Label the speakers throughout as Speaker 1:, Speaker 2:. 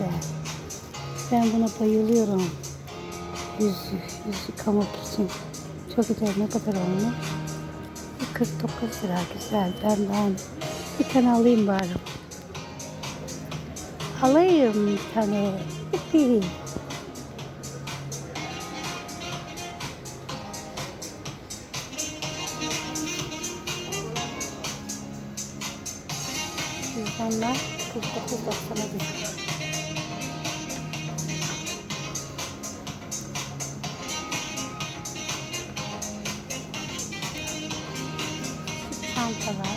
Speaker 1: güzel. Ben buna bayılıyorum. Yüz, yüz yıkamak için. Çok güzel. Ne kadar olmuş? 49 lira güzel. Ben daha bir tane alayım bari. Alayım bir tane. Cüzdanlar 49.90'a düşüyor. Çantalar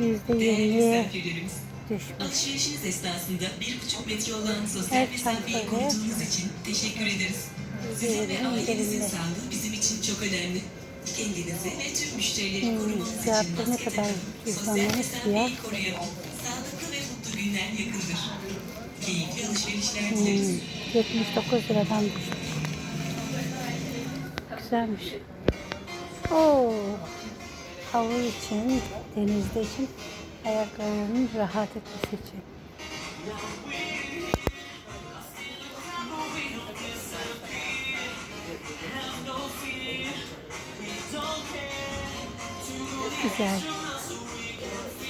Speaker 1: yüzde
Speaker 2: misafirlerimiz,
Speaker 1: düşmüş.
Speaker 2: alışverişiniz esnasında bir buçuk metre olan sosyal
Speaker 1: Evet,
Speaker 2: mesafeyi koruduğunuz için teşekkür ederiz. Sizin ve ailenizin sağlığı bizim için çok önemli. Kendinizi ve tüm müşterileri
Speaker 1: Hmm,
Speaker 2: korumanız için maske
Speaker 1: kadar
Speaker 2: takın. Sosyal mesafeyi koruyalım. Sağlıklı ve mutlu günler yakındır. Keyifli alışverişler
Speaker 1: Hmm,
Speaker 2: dileriz.
Speaker 1: 79 liradan düşmüş. Güzelmiş. Oo, havlu için, denizde için, ayaklarının rahat etmesi için. Güzel.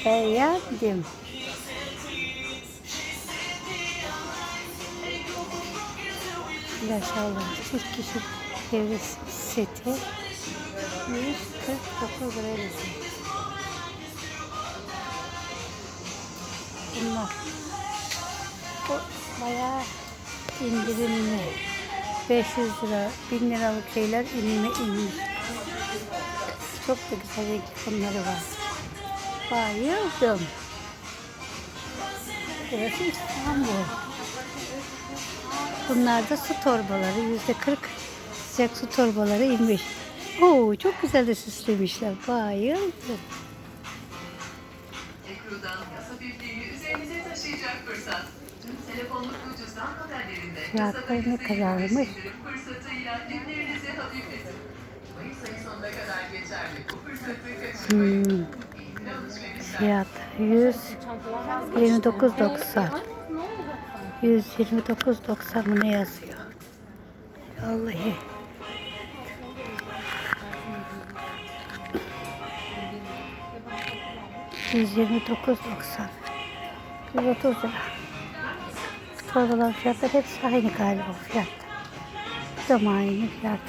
Speaker 1: Beğendim. Maşallah. Çift kişi devre seti 149 liraya düşüyor. Bunlar. Bu bayağı indirimli. 500 lira, 1000 liralık şeyler inme inmiş. Çok da güzel bunları var. Bayıldım. Burası İstanbul. Bunlar da su torbaları. Yüzde 40 sıcak su torbaları inmiş. Oo, çok güzel de süslemişler. Bayıldım.
Speaker 3: Ekru'dan yasa birliğini üzerinize taşıyacak fırsat. Tüm cüzdan modellerinde
Speaker 1: ne kadarmış?
Speaker 3: indirim fırsatıyla günlerinizi hafifletin. Mayıs ayı sonuna kadar geçerli bu fırsatı kaçırmayın.
Speaker 1: Hmm, fiyat 129.90. 129.90 mı ne yazıyor? Vallahi. ...129.90... ...130 lira. Torbaların fiyatları hepsi aynı galiba fiyat. Bu da aynı fiyat?